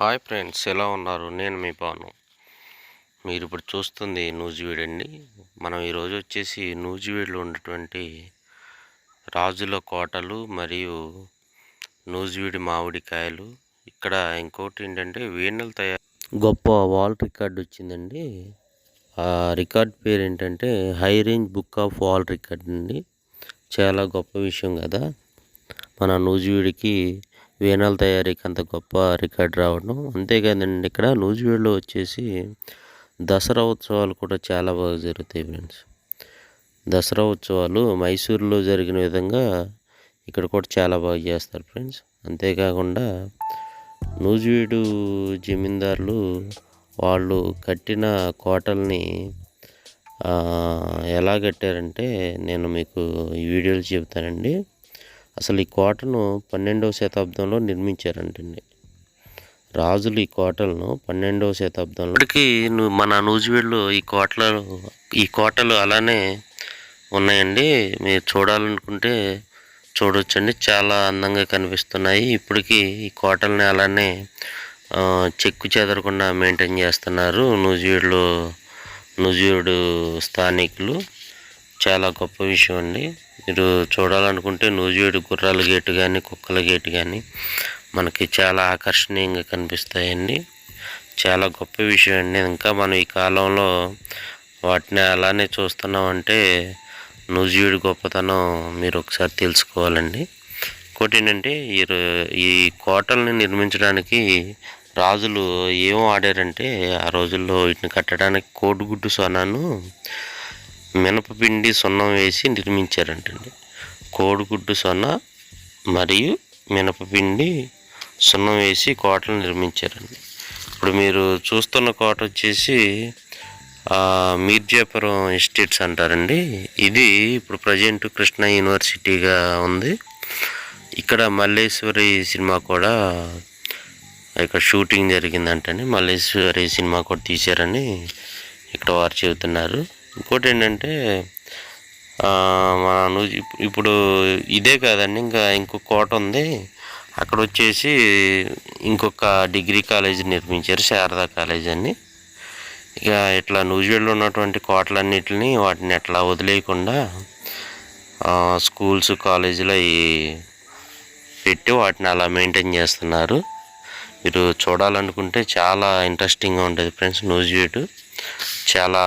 Hi friends ఎలా ఉన్నారు? నేను మీ పాను మీరు ఇప్పుడు చూస్తుంది నూజివీడ్ అండి మనం ఈరోజు వచ్చేసి నూజివీడులో ఉన్నటువంటి రాజుల కోటలు మరియు నూజివీడి మామిడికాయలు. ఇక్కడ ఇంకోటి ఏంటంటే వీణలు తయారు గొప్ప వాల్ రికార్డ్ వచ్చిందండి. ఆ రికార్డ్ పేరు ఏంటంటే high range book of world record అండి. చాలా గొప్ప విషయం కదా. మన నూజివీడికి వీణాల తయారీకి అంత గొప్ప రికార్డ్ రావడం. అంతేకాదండి ఇక్కడ నూజివీడులో వచ్చేసి దసరా ఉత్సవాలు కూడా చాలా బాగా జరుగుతాయి ఫ్రెండ్స్. దసరా ఉత్సవాలు మైసూరులో జరిగిన విధంగా ఇక్కడ కూడా చాలా బాగా చేస్తారు ఫ్రెండ్స్. అంతేకాకుండా నూజివీడు జమీందారులు వాళ్ళు కట్టిన కోటల్ని ఎలా కట్టారంటే నేను మీకు ఈ వీడియోలు చెబుతానండి అసలు ఈ కోటను పన్నెండవ శతాబ్దంలో నిర్మించారంటండి. రాజులు ఈ కోటలను పన్నెండవ శతాబ్దంలో ఇప్పటికీ మన నూజివీడులో ఈ కోటలు ఈ కోటలు అలానే ఉన్నాయండి. మీరు చూడాలనుకుంటే చూడొచ్చండి. చాలా అందంగా కనిపిస్తున్నాయి. ఇప్పటికీ ఈ కోటల్ని అలానే చెక్కు చెదరకుండా మెయింటైన్ చేస్తున్నారు నూజివీడులో నూజివీడు స్థానికులు. చాలా గొప్ప విషయం అండి. మీరు చూడాలనుకుంటే నూజివీడు గుర్రాల గేటు కానీ కుక్కల గేటు కానీ మనకి చాలా ఆకర్షణీయంగా కనిపిస్తాయండి. చాలా గొప్ప విషయం అండి. ఇంకా మనం ఈ కాలంలో వాటిని అలానే చూస్తున్నామంటే నూజివీడు గొప్పతనం మీరు ఒకసారి తెలుసుకోవాలండి. ఇంకోటి ఏంటంటే ఈ ఈ కోటల్ని నిర్మించడానికి రాజులు ఏం ఆడారంటే ఆ రోజుల్లో వీటిని కట్టడానికి కోడిగుడ్డు సొనాను మినపపిండి సున్నం వేసి నిర్మించారంటండి. కోడిగుడ్డు సొన్న మరియు మినపపిండి సున్నం వేసి కోటలు నిర్మించారండి. ఇప్పుడు మీరు చూస్తున్న కోట వచ్చేసి మీర్జాపురం ఎస్టేట్స్ అంటారండి. ఇది ఇప్పుడు ప్రజెంట్ కృష్ణా యూనివర్సిటీగా ఉంది. ఇక్కడ మల్లేశ్వరి సినిమా కూడా ఇక్కడ షూటింగ్ జరిగిందంటండి. మల్లేశ్వరి సినిమా కూడా తీశారని ఇక్కడ వారు చెబుతున్నారు. ఇంకోటి ఏంటంటే మన ఇప్పుడు ఇదే కాదండి ఇంకా ఇంకొక కోట ఉంది. అక్కడ వచ్చేసి ఇంకొక డిగ్రీ కాలేజ్ నిర్మించారు శారదా కాలేజ్ అని. ఇక ఇట్లా నూజివేడ్లో ఉన్నటువంటి కోటలన్నిటిని వాటిని ఎట్లా వదిలేయకుండా స్కూల్స్ కాలేజీలు అవి పెట్టి వాటిని అలా మెయింటైన్ చేస్తున్నారు. మీరు చూడాలనుకుంటే చాలా ఇంట్రెస్టింగ్గా ఉంటుంది ఫ్రెండ్స్ నూజివేటు చాలా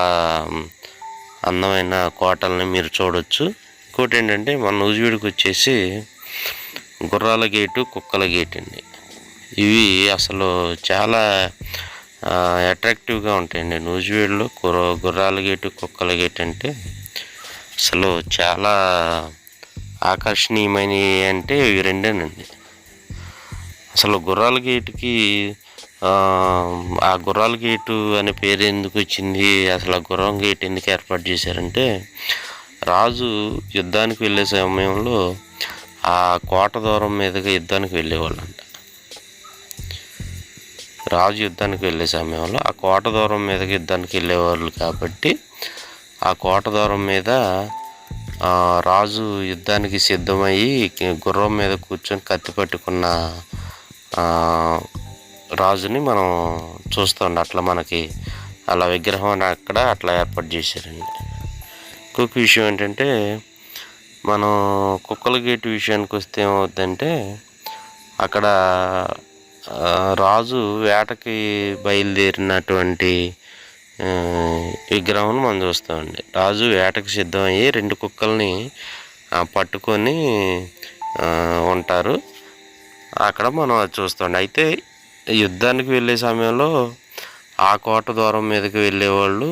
అందమైన కోటల్ని మీరు చూడొచ్చు. ఇంకోటి ఏంటంటే మన నూజివీడికి వచ్చేసి గుర్రాల గేటు కుక్కల గేట్ అండి. ఇవి అసలు చాలా అట్రాక్టివ్గా ఉంటాయండి. నూజివీడులో గుర్ర గుర్రాల గేటు కుక్కల గేట్ అంటే అసలు చాలా ఆకర్షణీయమైనవి అంటే ఇవి రెండేనండి. అసలు గుర్రాల గేటుకి ఆ, గుర్రాల గేటు అనే పేరు ఎందుకు వచ్చింది? అసలు ఆ గుర్రం గేట్ ఎందుకు ఏర్పాటు చేశారంటే రాజు యుద్ధానికి వెళ్ళే సమయంలో ఆ కోట దూరం మీదుగా యుద్ధానికి వెళ్ళేవాళ్ళంట. రాజు యుద్ధానికి వెళ్ళే సమయంలో ఆ కోట దూరం మీదకి యుద్ధానికి వెళ్ళేవాళ్ళు కాబట్టి ఆ కోట దూరం మీద రాజు యుద్ధానికి సిద్ధమయ్యి గుర్రం మీద కూర్చొని కత్తి పట్టుకున్న రాజుని మనం చూస్తాం అట్లా మనకి అలా విగ్రహం అక్కడ అట్లా ఏర్పాటు చేశారండి. ఇంకొక విషయం ఏంటంటే మనం కుక్కల గేటు విషయానికి వస్తే ఏమవుద్దంటే అక్కడ రాజు వేటకి బయలుదేరినటువంటి విగ్రహం మనం చూస్తామండి రాజు వేటకు సిద్ధమయ్యి రెండు కుక్కల్ని పట్టుకొని ఉంటారు. అక్కడ మనం అది చూస్తాం అయితే యుద్ధానికి వెళ్ళే సమయంలో ఆ కోట ద్వారం మీదకి వెళ్ళేవాళ్ళు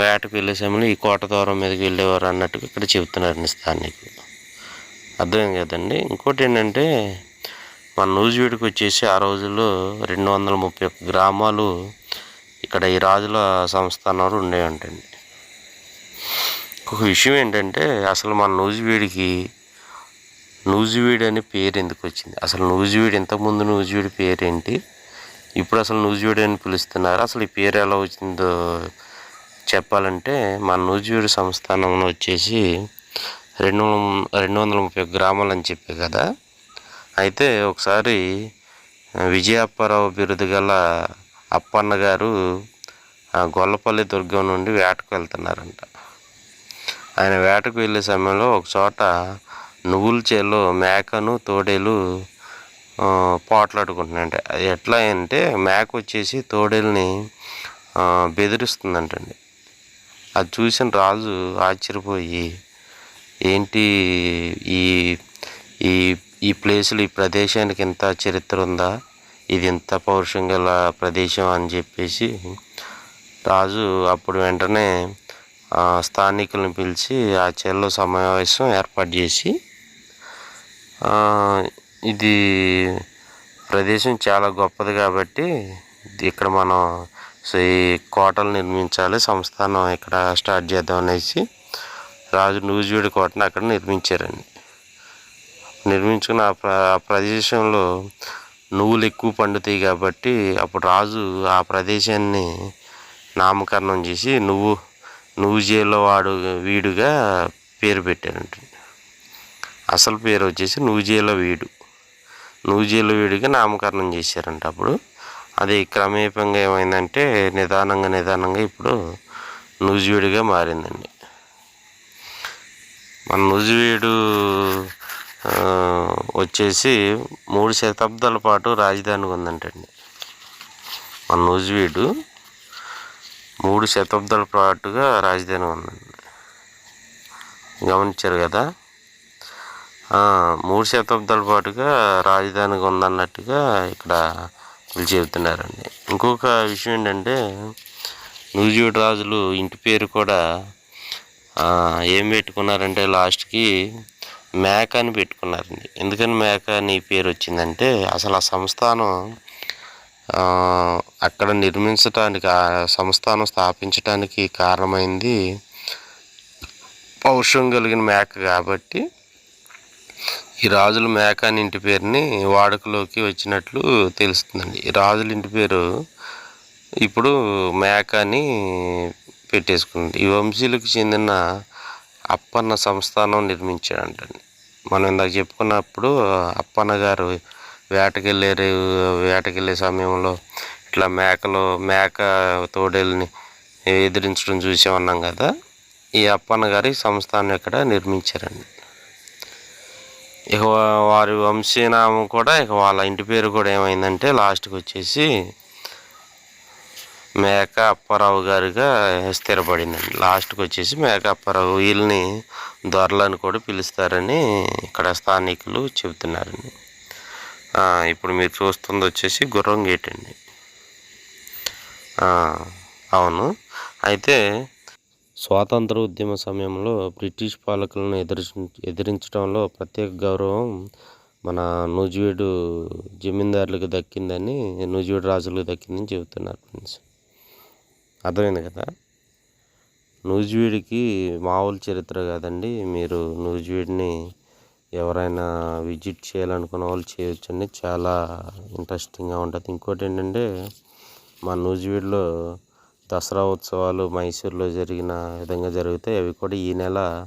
వేటకు వెళ్ళే సమయంలో ఈ కోట ద్వారం మీదకి వెళ్ళేవారు అన్నట్టుగా ఇక్కడ చెబుతున్నారు స్థానికులు. అర్థం కదండి. ఇంకోటి ఏంటంటే మన నూజివీడికి వచ్చేసి ఆ రోజుల్లో రెండు వందల ముప్పై ఒక్క గ్రామాలు ఇక్కడ ఈ రాజుల సంస్థానాలు ఉండేవి అంటండి ఒక విషయం ఏంటంటే అసలు మన నూజివీడికి నూజివీడు అనే పేరు ఎందుకు వచ్చింది? అసలు నూజివీడు ఇంతకుముందు నూజివీడు పేరేంటి? ఇప్పుడు అసలు నూజివీడు అని పిలుస్తున్నారు. అసలు ఈ పేరు ఎలా వచ్చిందో చెప్పాలంటే మన నూజివీడు సంస్థానంలో వచ్చేసి రెండు రెండు వందల ముప్పై గ్రామాలు అని చెప్పే కదా. అయితే ఒకసారి విజయప్పారావు బిరుదు గల అప్పన్న గారు గొల్లపల్లి దుర్గం నుండి వేటకు వెళ్తున్నారంట. ఆయన వేటకు వెళ్ళే సమయంలో ఒక చోట నువ్వుల చేలో మేకను తోడేలు పోట్లాడుకుంటున్నాయంట. అది ఎట్లా అంటే మేక వచ్చేసి తోడేల్ని బెదిరిస్తుందంటండి. అది చూసిన రాజు ఆశ్చర్యపోయి ఏంటి ఈ ఈ ఈ ప్లేసులు ఈ ప్రదేశానికి ఇంత చరిత్ర ఉందా? ఇది ఇంత పౌరుషం గల ప్రదేశం అని చెప్పేసి రాజు అప్పుడు వెంటనే స్థానికులను పిలిచి ఆ చెల్లో సమావేశం ఏర్పాటు చేసి ఇది ప్రదేశం చాలా గొప్పది కాబట్టి ఇక్కడ మనం సో ఈ కోటలు నిర్మించాలి సంస్థానం ఇక్కడ స్టార్ట్ చేద్దాం అనేసి రాజు నూజివీడి కోటను అక్కడ నిర్మించారండి. నిర్మించుకున్న ఆ ప్ర ఆ ప్రదేశంలో నువ్వులు ఎక్కువ పండుతాయి కాబట్టి అప్పుడు రాజు ఆ ప్రదేశాన్ని నామకరణం చేసి నువ్వు నువ్వు జైల్లో వాడు వీడుగా పేరు పెట్టారంట అసలు పేరు వచ్చేసి నూజేల వీడు. నూజేల వీడిగా నామకరణం చేశారంట అప్పుడు. అది క్రమేపంగా ఏమైందంటే నిదానంగా నిదానంగా ఇప్పుడు నూజివీడుగా మారిందండి. మన నూజివీడు వచ్చేసి మూడు శతాబ్దాల పాటు రాజధానిగా ఉందంటండి. మన నూజివీడు మూడు శతాబ్దాల పాటుగా రాజధాని ఉందండి. గమనించారు కదా? మూడు శతాబ్దాల పాటుగా రాజధానిగా ఉందన్నట్టుగా ఇక్కడ వీళ్ళు చెబుతున్నారండి. ఇంకొక విషయం ఏంటంటే నూజివీడు రాజులు ఇంటి పేరు కూడా ఏం పెట్టుకున్నారంటే లాస్ట్కి మేక అని పెట్టుకున్నారండి. ఎందుకని మేక అని పేరు వచ్చిందంటే అసలు ఆ సంస్థానం అక్కడ నిర్మించటానికి ఆ సంస్థానం స్థాపించడానికి కారణమైంది పౌరుషం కలిగిన మేక కాబట్టి ఈ రాజుల మేక అని ఇంటి పేరుని వాడుకలోకి వచ్చినట్లు తెలుస్తుందండి. ఈ రాజుల ఇంటి పేరు ఇప్పుడు మేక అని పెట్టేసుకుంది. ఈ వంశీలకు చెందిన అప్పన్న సంస్థానం నిర్మించాడంటండి. మనం ఇందాక చెప్పుకున్నప్పుడు అప్పన్న గారు వేటకెళ్ళే వేటకెళ్ళే సమయంలో ఇట్లా మేకలు మేక తోడేళ్ళని ఎదిరించడం చూసామన్నాం కదా. ఈ అప్పన్న గారి సంస్థానం ఇక్కడ నిర్మించారండి? ఇక వా- వారి వంశీనామం కూడా ఇక వాళ్ళ ఇంటి పేరు కూడా ఏమైందంటే లాస్ట్కి వచ్చేసి మేక అప్పారావు గారిగా స్థిరపడిందండి. లాస్ట్కి వచ్చేసి మేక అప్పారావు వీళ్ళని దొరలని కూడా పిలుస్తారని ఇక్కడ స్థానికులు చెబుతున్నారండి. ఇప్పుడు మీరు చూస్తుంది వచ్చేసి గుర్రం గేట్ అండి. అవును. అయితే స్వాతంత్ర ఉద్యమ సమయంలో బ్రిటిష్ పాలకులను ఎదిరి ఎదిరించడంలో ప్రత్యేక గౌరవం మన నూజివీడు జమీందారులకు దక్కిందని నూజివీడు రాజులకు దక్కిందని చెబుతున్నారు ఫ్రెండ్స్. అర్థమైంది కదా? నూజివీడికి మామూలు చరిత్ర కాదండి. మీరు నూజివీడిని ఎవరైనా విజిట్ చేయాలనుకున్న వాళ్ళు చేయొచ్చండి. చాలా ఇంట్రెస్టింగ్గా ఉంటుంది. ఇంకోటి ఏంటంటే మా నూజివీడులో దసరా ఉత్సవాలు మైసూర్లో జరిగిన విధంగా జరుగుతాయి అవి కూడా ఈ నెల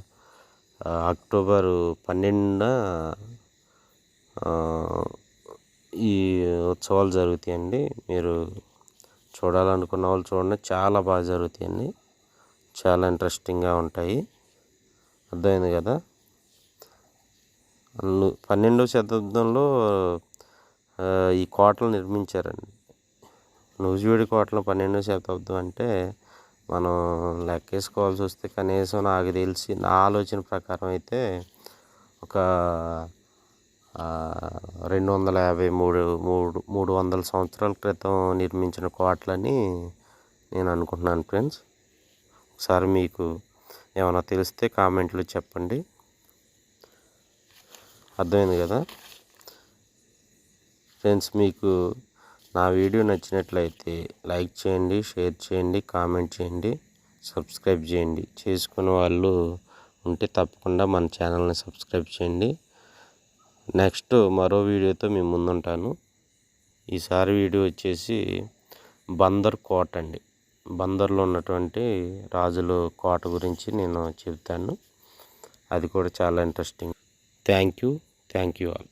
అక్టోబరు పన్నెండున ఈ ఉత్సవాలు జరుగుతాయండి. మీరు చూడాలనుకున్న వాళ్ళు చూడండి. చాలా బాగా జరుగుతాయండి. చాలా ఇంట్రెస్టింగ్గా ఉంటాయి. అర్థమైంది కదా? పన్నెండవ శతాబ్దంలో ఈ కోటలు నిర్మించారండి. నూజివీడి కోటలు పన్నెండో శతాబ్దం అంటే మనం లెక్కేసుకోవాల్సి వస్తే కనీసం నాకు తెలిసి నా ఆలోచన ప్రకారం అయితే ఒక రెండు వందల యాభై మూడు మూడు మూడు వందల సంవత్సరాల క్రితం నిర్మించిన కోటలని నేను అనుకుంటున్నాను ఫ్రెండ్స్. ఒకసారి మీకు ఏమైనా తెలిస్తే కామెంట్లో చెప్పండి. అర్థమైంది కదా? ఫ్రెండ్స్ మీకు నా వీడియో నచ్చినట్లయితే లైక్ చేయండి షేర్ చేయండి కామెంట్ చేయండి సబ్స్క్రైబ్ చేయండి. చేసుకునే వాళ్ళు ఉంటే తప్పకుండా మన ఛానల్ని సబ్స్క్రైబ్ చేయండి. నెక్స్ట్ మరో వీడియోతో మేము ముందుంటాను. ఈసారి వీడియో వచ్చేసి బందర్ కోట అండి. బందర్లో ఉన్నటువంటి రాజుల కోట గురించి నేను చెప్తాను. అది కూడా చాలా interesting. Thank you. Thank you all.